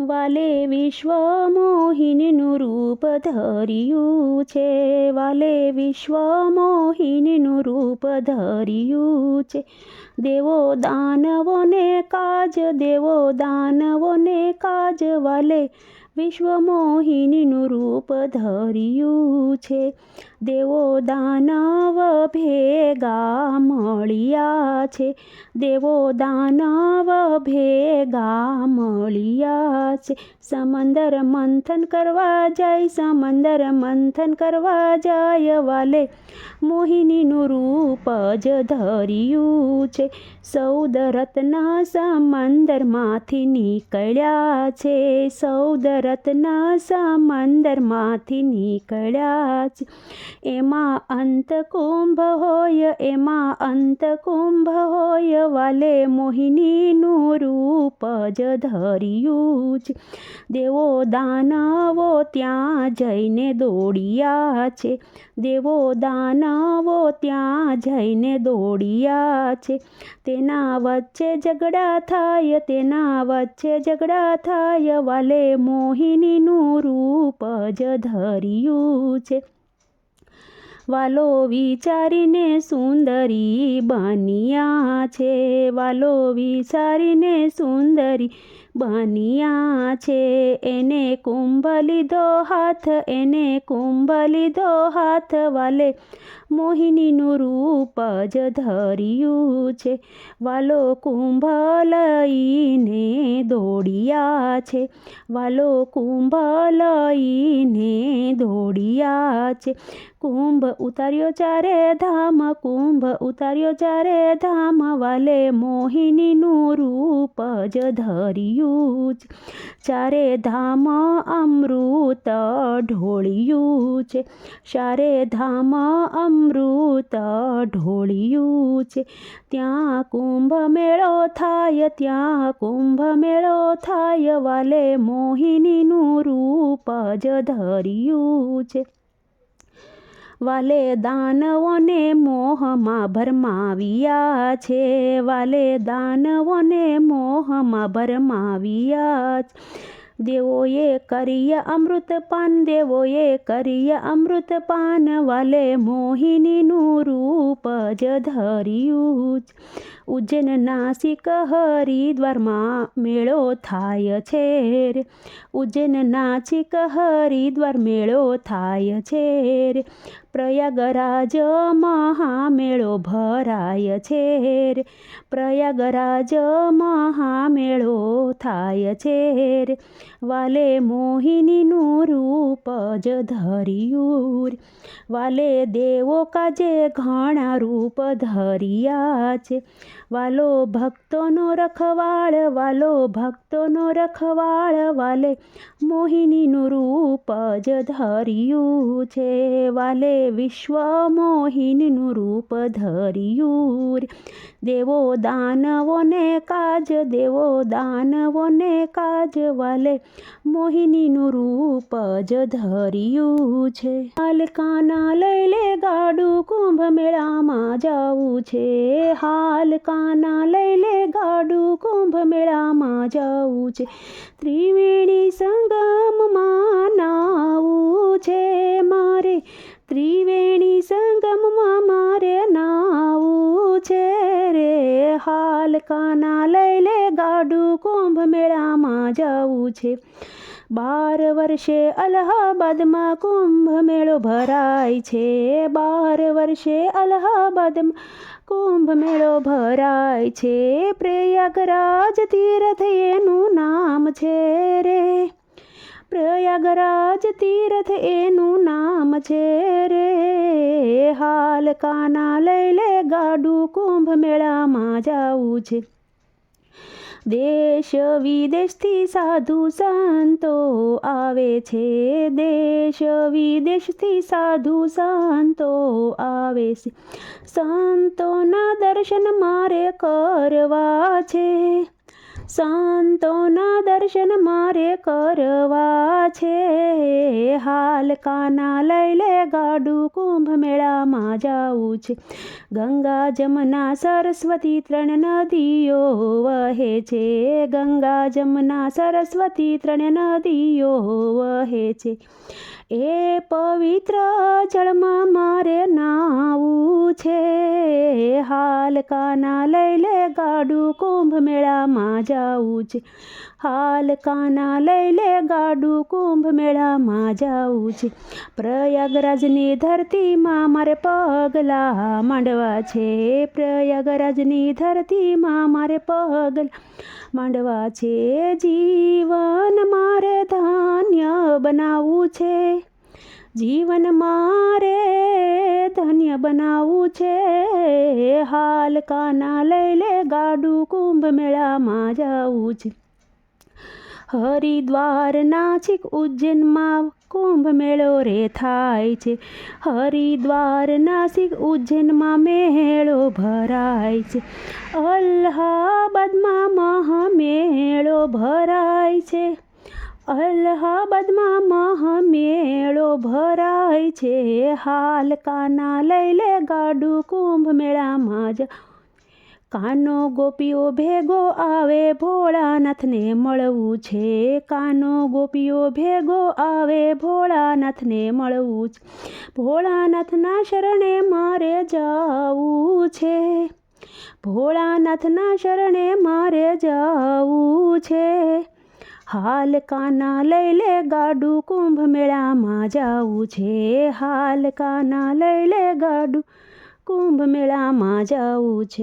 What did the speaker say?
વાલે વિશ્વ મોહિનીનું રૂપ ધર્યું છે. વાલે વિશ્વ મોહિનીનું રૂપ ધર્યું છે. દેવો દાનવોને કાજ, દેવો દાનવોને કાજ, વાલે વિશ્વ મોહિનીનું રૂપ ધર્યું છે. દેવો દાનવ ભેગા મળ્યા છે. દેવો દાનવ ભેગા મળ્યા છે. સમંદર મંથન કરવા જાય, સમંદર મંથન કરવા જાય વાલે. મોહિનીનું રૂપ જ ધર્યું છે. સૌદ રત્ન સમંદરમાંથી નીકળ્યા છે. સૌદ રત્ન સમંદરમાંથી નીકળ્યા છે એમાં અંત કુંભ હોય, એમાં અંત કુંભ હોય, વાલે મોહિનીનું રૂપ જ ધર્યું છે દેવો દાનવો ત્યાં જઈને દોડ્યા છે. દેવો દાનવો ત્યાં જઈને દોડ્યા છે. તેના વચ્ચે ઝઘડા થાય, તેના વચ્ચે ઝઘડા થાય, વાલે મોહિનીનું રૂપ જ ધર્યું છે. વાલો વિચારીને સુંદરી બન્યા છે. વાલો વિચારીને સુંદરી બન્યા છે. એને કુંભ લીધો હાથ, એને કુંભ લીધો હાથ વાલે. મોહિનીનું રૂપ જ ધર્યું છે. વાલો કુંભ લઈને દોડ્યા છે. વાલો કુંભ લઈને દોડ્યા છે. કુંભ ઉતાર્યો ચારે ધામ, કુંભ ઉતાર્યો ચારે ધામ વાલે. મોહિનીનું રૂપ જ ધર્યું છે. ચારે ધામ અમૃત ઢોળ્યું છે. ચારે ધામ અમૃત ઢોળ્યું છે. ત્યાં કુંભ મેળો થાય, ત્યાં કુંભ મેળો થાય. વાલે મોહિનીનું રૂપ જ ધર્યું છે. વાલે દાનવોને મોહમાં ભરમાવ્યા છે. વાલે દાનવોને મોહમાં ભરમાવ્યા દેવોએ કરીય અમૃતપાન દેવોએ કરીય અમૃતપાન વાલે મોહિનીનું રૂપ જ ધર્યું ઉજ્જૈન નાસિક હરિદ્વારમાં મેળો થાય છે રે. ઉજ્જૈન નાસિક હરિદ્વાર મેળો થાય છે રે. પ્રયાગરાજ મહામેળો ભરાય છે રે. પ્રયાગરાજ મહામેળો થાય છે રે. વાલે મોહિનીનું રૂપ જ ધર્યું વાલે દેવો કાજે ઘણા રૂપ ધર્યા છે. વાલો ભક્તોનો રખવાળ, વાલો ભક્તોનો રખવાળ, વાલે મોહિનીનું રૂપ જ ધર્યું છે, વાલે વિશ્વ મોહિનીનું રૂપ ધર્યું દેવો દાનવોને કાજ, દેવો દાનવોને કાજ, વાલે મોહિનીનું રૂપ જ ધર્યું છે. હાલકાના લઈ લે ગાડું કુંભ મેળામાં જાવું છે. હાલકાના લઈ લે ગાડું કુંભ મેળામાં જાવું છે. ત્રિવેણી સંગમમાં કાના લઈ લે ગાડું કુંભ મેળામાં જવું છે. બાર વર્ષે અલ્હાબાદમાં કુંભ મેળો ભરાય છે. બાર વર્ષે અલ્હાબાદમાં કુંભ મેળો ભરાય છે. પ્રયાગરાજ તીર્થ એનું નામ છે રે. પ્રયાગરાજ તીર્થ એનું નામ છે રે. હાલ કાના લઈ લે ગાડું કુંભ મેળામાં જાવું છે. દેશ વિદેશથી સાધુ સંતો આવે છે. દેશ વિદેશથી સાધુ સંતો આવે છે. સંતોના દર્શન મારે કરવા છે. સંતોના દર્શન મારે કરવા છે. હાલ કાના લઈ લે ગાડું, કુંભ મેળામાં જાવું છે. ગંગા જમના સરસ્વતી ત્રણ નદીઓ વહે છે. ગંગા જમના સરસ્વતી ત્રણ નદીઓ વહે છે. એ પવિત્ર જળમાં મારે નાવું છે. હાલ કાના લઈ લે ગાડું, કુંભ મેળામાં જાવું છે. હાલ કાના લઈ લે ગાડું, કુંભ મેળામાં જાવું છે. પ્રયાગરાજની ધરતીમાં મારે પગલા માંડવા છે. પ્રયાગરાજની ધરતીમાં મારે પગલા માંડવા છે. જીવન મારે ધાન્ય બનાવવું છે. જીવન મારે ધન્ય બનાવવું છે. હાલ કાના લઈ લે ગાડું કુંભ મેળામાં જાવું છે. હરિદ્વાર નાસિક ઉજ્જૈનમાં કુંભ મેળો રે થાય છે. હરિદ્વાર નાસિક ઉજ્જૈનમાં મેળો ભરાય છે. અલ્હાબાદમાં મહામેળો ભરાય છે. અલ્હાબાદમાં ભરાય છે. હાલ કાના લઈ લે ગાડું કુંભ મેળામાં જ. કાનો ગોપીઓ ભેગો આવે ભોળાનાથને મળવું છે. કાનો ગોપીઓ ભેગો આવે ભોળાનાથને મળવું છે. ભોળાનાથના શરણે મારે જાવું છે. ભોળાનાથના શરણે મારે જાવું હાલ કાના લઈ લે ગાડું કુંભ મેળામાં જાવું છે. હાલ કાના લઈ લે ગાડું કુંભ મેળામાં જાવું છે.